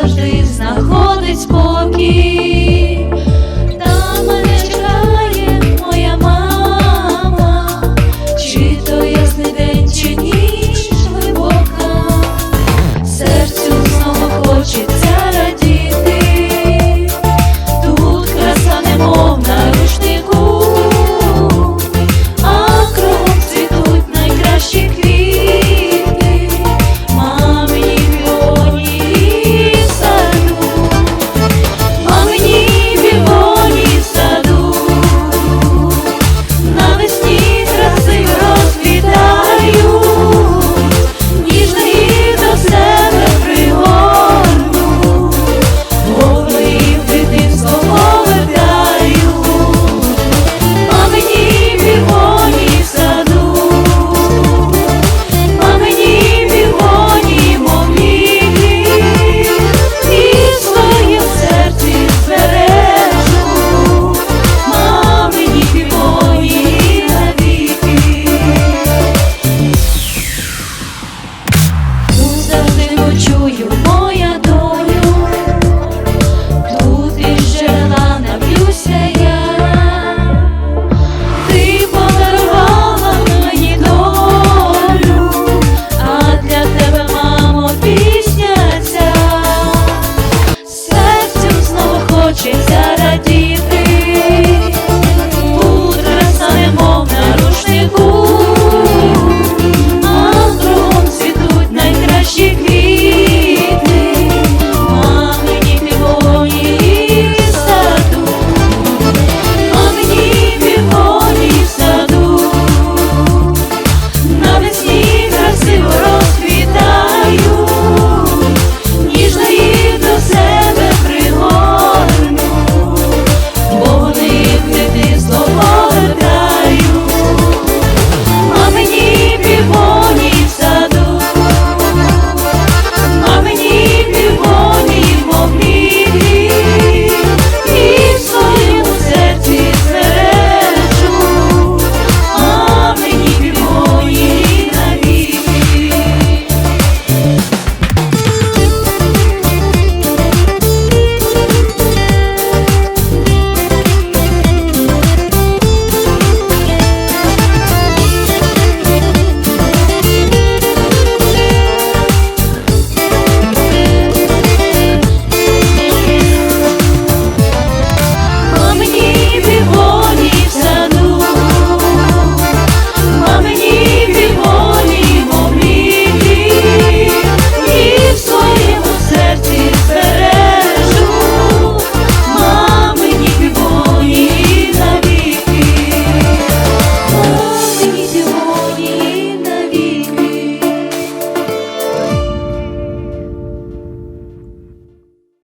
завжди знаходить спокій. Чую, моя долю, тут і жила нап'юся я, ти подарувала мені долю, а для тебе, мамо, пісня ця. Серцю знову хоче зарадіти.